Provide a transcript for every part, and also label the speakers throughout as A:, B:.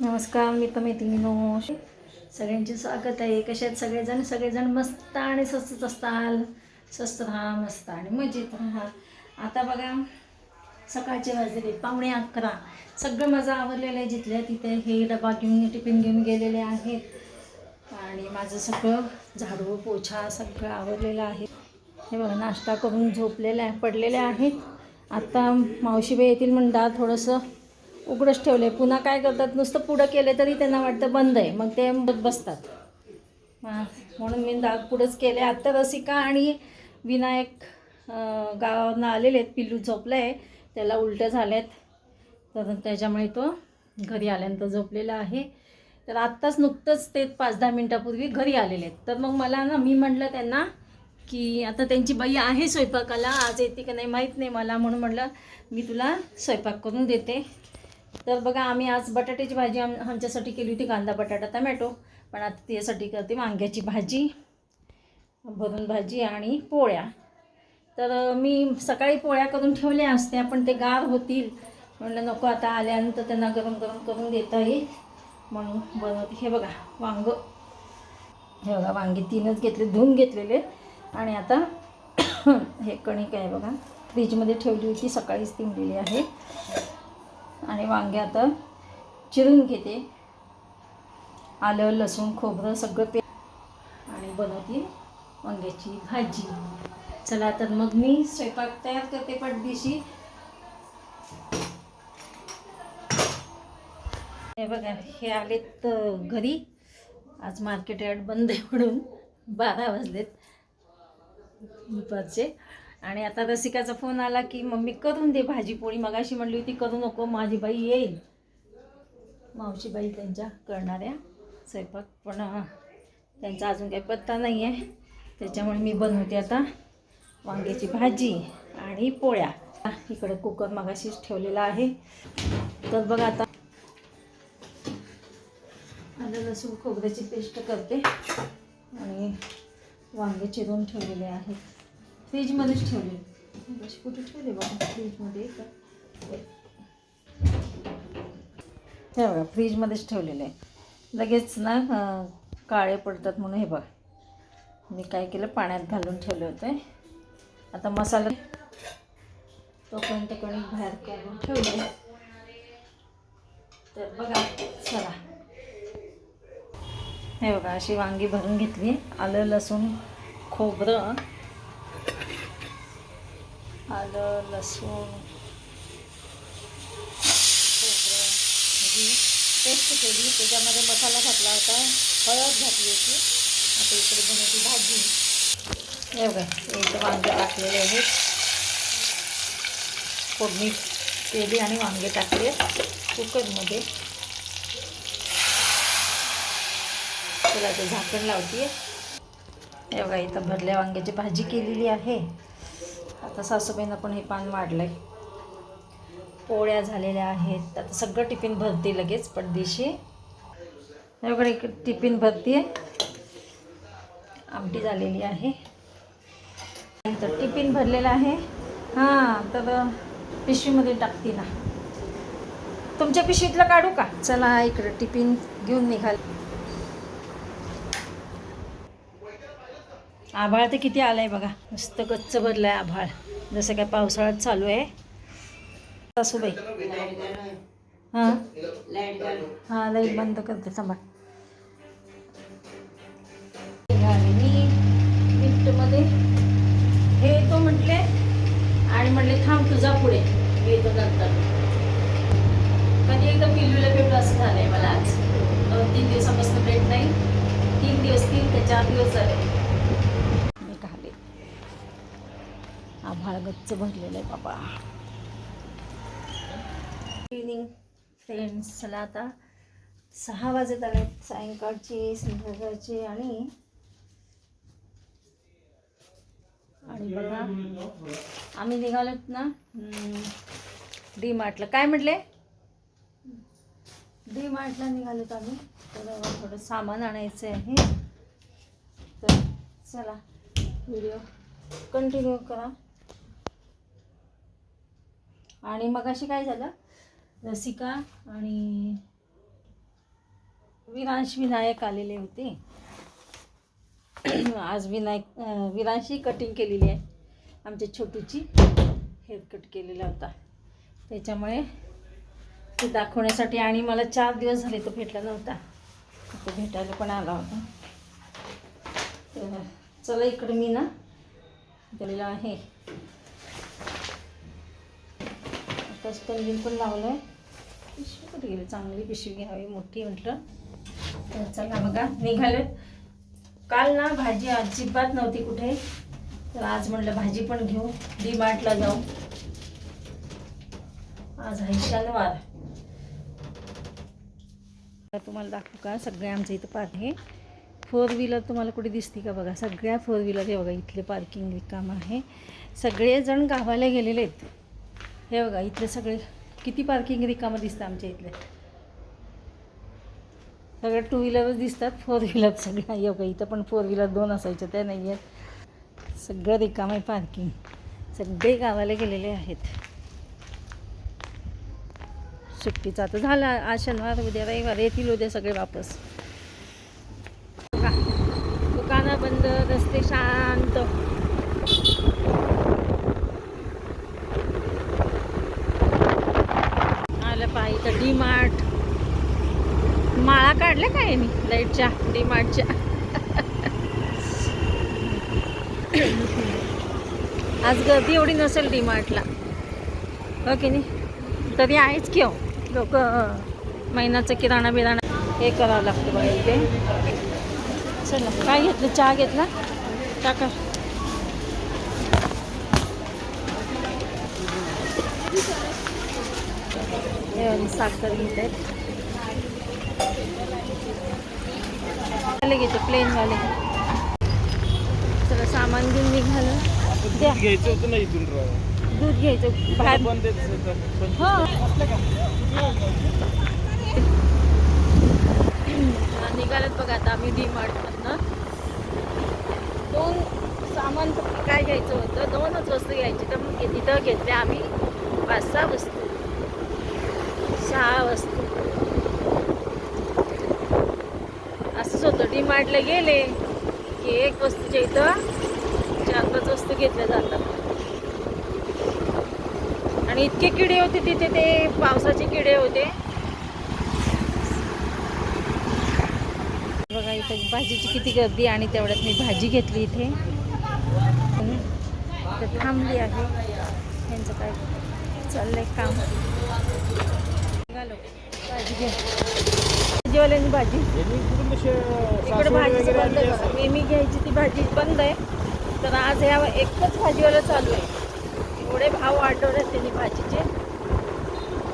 A: नमस्कार मी तर मैत्रिणीनो. सगळ्यांचे स्वागत आहे. कसे आहेत सगळेजण? सगळेजण मस्त आणि स्वस्तच असताल. स्वस्त राहा मस्त आणि मजेत राहा. आता बघा सकाळचे वाजलेले पावणे अकरा. सगळं माझं आवरलेलं आहे जिथल्या तिथे. हे डबा घेऊन टिफिन घेऊन गेलेले आहेत. आणि माझं सगळं झाडू पोछा सगळं आवरलेलं आहे. हे बघा नाश्ता करून झोपलेलं आहे पडलेले आहेत. आता मावशीबाई येतील म्हणता थोडंसं उघडंच ठेवलं. आहे पुन्हा काय करतात? नुसतं पुढं केले तरी त्यांना वाटतं बंद आहे. मग ते बसतात. म्हणून मी दाग पुढंच केले. आत्ता रसिका आणि विनायक अं, गावावरनं आलेले आहेत. पिल्लू झोपलं आहे त्याला उलटं झाल्यात तर त्याच्यामुळे तो घरी आल्यानंतर झोपलेला आहे. तर आत्ताच नुकतंच ते पाच दहा मिनटापूर्वी घरी आलेले आहेत. तर मग मला ना मी म्हटलं त्यांना की आता त्यांची बाई आहे स्वयंपाकाला. आज येते का नाही माहीत नाही मला. म्हणून म्हटलं मी तुला स्वयंपाक करून देते. तर बघा आम्ही आज बटाट्याची भाजी आम आमच्यासाठी केली होती कांदा बटाटा टमॅटो. पण आता त्यासाठी करते वांग्याची भाजी भरून भाजी आणि पोळ्या. तर मी सकाळी पोळ्या करून ठेवल्या असत्या पण ते गार होतील. म्हणलं नको आता आल्यानंतर त्यांना गरम गरम करून देता येईल. म्हणून बनवते. हे बघा वांग. हे बघा वांगे तीनच घेतले धुवून घेतलेले. आणि आता हे कणिक आहे बघा फ्रीजमध्ये ठेवली होती सकाळीच तिंबलेली आहे. आणि वांगे आता चिरून घेते. आलं लसूण खोबरं सगळं पे आणि बनवते वांग्याची भाजी. चला तर मग मी स्वयंपाक तयार करते पटदिशी हे बघा हे आलेत घरी. आज मार्केट यार्ड बंद आहे म्हणून बारा वाजलेत दुपारचे. आणि आता रसिकाचा फोन आला की मम्मी करून दे भाजी पोळी. मगाशी म्हणली होती करू नको माझी बाई येईल. मावशीबाई त्यांच्या करणाऱ्या स्वयंपाक पण त्यांचा अजून काही पत्ता नाही आहे त्याच्यामुळे मी बनवते आता वांग्याची भाजी आणि पोळ्या. इकडे कुकर मगाशीच ठेवलेला आहे. तर बघा आता. आलं लसूण खोबऱ्याची पेस्ट करते. आणि वांगे चिरून ठेवलेले आहेत. फ्रीजमध्येच ठेवले. अशी कुठे ठेवले बाबा? फ्रीजमध्ये का हे बघा फ्रीजमध्येच ठेवलेलं आहे. लगेच ना काळे पडतात म्हणून हे बघा. मी काय केलं? पाण्यात घालून ठेवले होते. आता मसाला तोपर्यंत कणिक बाहेर काढून ठेवले तर बघा चला. हे बघा अशी वांगी भरून घेतली. आलं लसूण खोबरं. आलं लसूण. खोबरं ह्याची पेस्ट केली त्याच्यामध्ये मसाला घातला होता. हळद घातली होती. आता इकडे बनवती भाजी. हे बघा इथं वांगे टाकलेले आहेत. फोडणी केली आणि वांगे टाकले कुकरमध्ये. त्याला ते झाकण लावते हे बघा इथं भरल्या वांग्याची भाजी केलेली आहे. आता सासूबाईंना पण हे पान वाढलं आहे पोळ्या झालेल्या आहेत. आता सगळं टिफिन भरते लगेच पडदेशी हे इकडे टिफिन भरते आमटी झालेली आहे. तर टिफिन भरलेला आहे. हां तर पिशवीमध्ये टाकते ना. तुमच्या पिशवीतलं काढू का? चला इकडं टिफिन घेऊन निघाल. आभाळ तर किती आलंय बघा. नुसतं गच्च आहे आभाळ. जसं काय पावसाळ्यात चालू आहे. सासूबाई. हां? हां लाइट बंद करते सांभाळ मी लिफ्टमध्ये हे येतो म्हटले आणि म्हटले थांब तुझा पुढे. मी येतो नंतर. कधी एकदा पिल्लूला भेटू असं झालंय मला आज. दोन तीन दिवसापासून भेट नाही. तीन दिवस तीन ते चार दिवस झाले निघाले आभाळ गच्च भरलेलं आहे बाबा. इव्हनिंग फ्रेंड्स चला आता सहा वाजत आले सायंकाळची संध्याकाळची आणि आणि बघा आम्ही निघालोत ना डी मार्टला काय म्हटले? डी मार्टला निघालोत आम्ही. तर थोडं सामान आणायचं आहे. तर चला व्हिडिओ कंटिन्यू करा. आणि मग अशी काय झालं? रसिका आणि विरांश विनायक आलेले होते. आज विनायक विरांशी कटिंग केलेली आहे. आमच्या छोटूची हेअरकट केलेला होता. त्याच्यामुळे ते दाखवण्यासाठी आणि मला चार दिवस झाले तो भेटला नव्हता. तो भेटायला पण आला होता. तर चला इकडे मी ना दिलेला आहे आता पण लावलं आहे पिशवी कुठे गेली? चांगली पिशवी घ्यावी मोठी म्हटलं. तर चला बघा निघाले काल ना भाजी अजिबात नव्हती कुठे. तर आज म्हटलं भाजी पण घेऊ डी मार्टला जाऊ. आज आहे शनिवार. तुम्हाला दाखवू का? सगळे आमच्या इथं पार्क आहे. फोर व्हीलर तुम्हाला कुठे दिसते का बघा? सगळ्या फोर व्हीलर हे बघा इथले पार्किंग रिकाम आहे. सगळेजण गावाला गेलेले आहेत. हे बघा इथले सगळे किती पार्किंग रिकामं दिसतं आमच्या इथले. सगळ्या टू व्हीलरच दिसतात फोर व्हीलर सगळ्या हे बघा इथं पण फोर व्हीलर दोन असायच्या त्या नाही आहेत सगळं रिकाम आहे पार्किंग सगळे गावाला गेलेले आहेत. सुट्टीचा आता झाला आज शनिवार उद्या रविवार येतील उद्या सगळे वापस. दुकानं बंद रस्ते शांत आलं पाहिजे तर डी मार्ट माळा काढल्या काय मी लाईटच्या डी मार्टच्या आज गर्दी एवढी नसेल डी मार्टला हो की नाही? तरी आहेच की हो. लोक महिन्याचं किराणा बिराणा हे करावं लागतं बघा इथे. चला काय घेतलं? चहा घेतला? टाका हे वाली साखर घेत वाले घेतो प्लेनवाले चला सामान घेऊन निघालं.
B: घ्यायचं होतं ना इथून.
A: दूध घ्यायचं बाहेर.
B: पण
A: हो. निघालत बघा आता आम्ही डी मार्टमधनं दोन सामान काय घ्यायचं होतं? दोनच वस्तू घ्यायची तर मग तिथं घेतल्या आम्ही पाच सहा वस्तू सहा वस्तू असंच होतं डी मार्टला गेले की एक वस्तूच्या इथं चार पाच वस्तू घेतल्या जातात. आणि इतके किडे होते तिथे ते पावसाचे किडे होते. बघा इथं भाजीची किती गर्दी आणि तेवढ्यात मी भाजी घेतली इथे थांबली आहे. यांचं काय चाललंय काम? निघालो. भाजी घे. भाजीवाल्यांनी भाजी. इकडे भाजी बंद. बघा. नेहमी घ्यायची ती भाजी बंद आहे. तर आज ह्या एकच भाजीवाला चालू आहे. एवढे भाव वाढवलेत त्यांनी भाजीचे.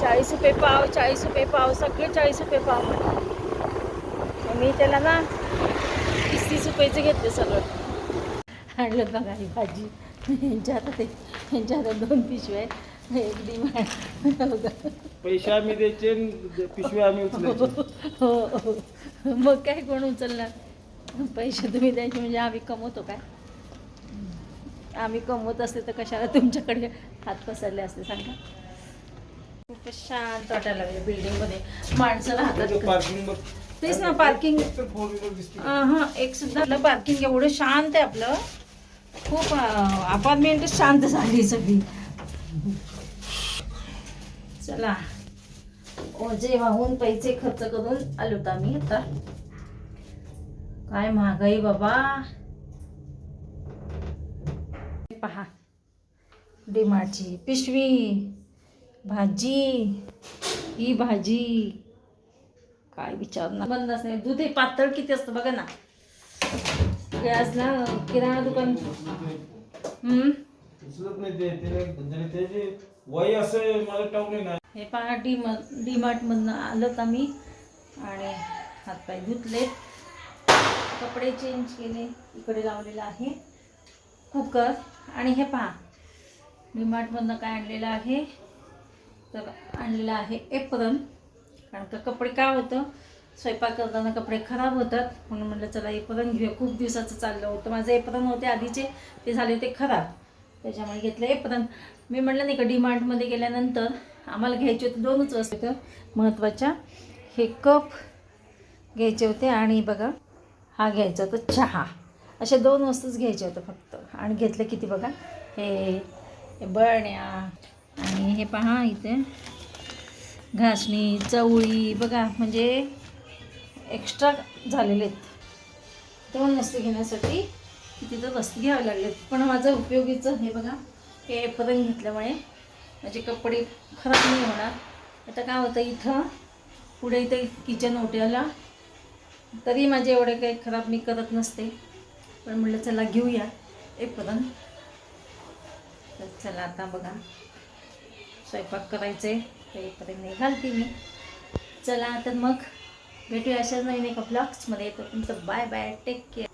A: चाळीस रुपये पाव चाळीस रुपये पाव सगळे चाळीस रुपये पाव. म्हणतात मी त्याला ना तीस तीस रुपयेचं घेतले सगळं. आणलं बघा ही भाजी. यांच्या हातात एक- यांच्या हातात दोन पिशव्या एक डिमांड. बघा.
B: पैसे आम्ही द्यायचे पिशवी आम्ही उचलायचे.
A: हो हो मग काय कोण उचलणार? पैसे तुम्ही द्यायचे म्हणजे आम्ही कमवतो काय? आम्ही कमवत असते तर कशाला तुमच्याकडे हात पसरले असते सांगा? खूपच शांत वाटायला लागले बिल्डिंगमध्ये माणसं राहतात.
B: पार्किंग बघ
A: तेच ना पार्किंग
B: फोर व्हीलर दिसते.
A: हां एक सुद्धा आपलं पार्किंग एवढं शांत आहे आपलं. खूप अपार्टमेंट शांत झाली सगळी. चला. ओझे वाहून पैसे खर्च करून आलो होता मी आता. काय महागाई बाबा. हे पहा. डिमाची पिशवी भाजी ही भाजी. काय विचारणार? बंदच नाही दूध हे पातळ किती असतं बघा ना. गॅस ना किराणा दुकान. हम्म?
B: वय असं मला टावले नाही
A: हे पहा डी म डी मार्टमधनं आलोत आम्ही. आणि हातपाय धुतले कपडे चेंज केले. इकडे लावलेलं आहे कुकर आणि हे पहा डी मार्टमधनं काय आणलेलं आहे? तर आणलेलं आहे एप्रन कारण का कपडे काय होतं? स्वयंपाक करताना कपडे खराब होतात. म्हणून म्हटलं चला एप्रन घेऊया. खूप दिवसाचं चाललं होतं. माझं एप्रन होते आधीचे. ते झाले ते खराब. त्याच्यामुळे घेतलं एप्रन मी म्हटलं नाही का डी मार्टमध्ये गेल्यानंतर आम्हाला घ्यायचे होते दोनच वस्तू तर महत्त्वाच्या हे कप घ्यायचे होते आणि बघा हा घ्यायचा होता चहा. अशा दोन वस्तूच घ्यायच्या होत्या फक्त. आणि घेतलं किती बघा हे बळण्या बरण्या आणि हे पहा इथे. घासणी चवळी बघा म्हणजे एक्स्ट्रा झालेले आहेत. दोन वस्तू घेण्यासाठी तिथं वस्तू घ्याव्या लागलेत पण माझं उपयोगीचं हे बघा हे पर्यंत घेतल्यामुळे माझे कपडे खराब नाही होणार. आता काय होतं इथं पुढे इथे किचन ओट्याला तरी माझे एवढे काही खराब मी करत नसते. पण म्हटलं चला घेऊया एपर्यंत तर चला आता बघा स्वयंपाक करायचं आहे तर एपर्यंत नाही घालते मी. चला तर मग भेटूया अशाच नवीन एका ब्लॉग्समध्ये तर तुमचं बाय बाय टेक केअर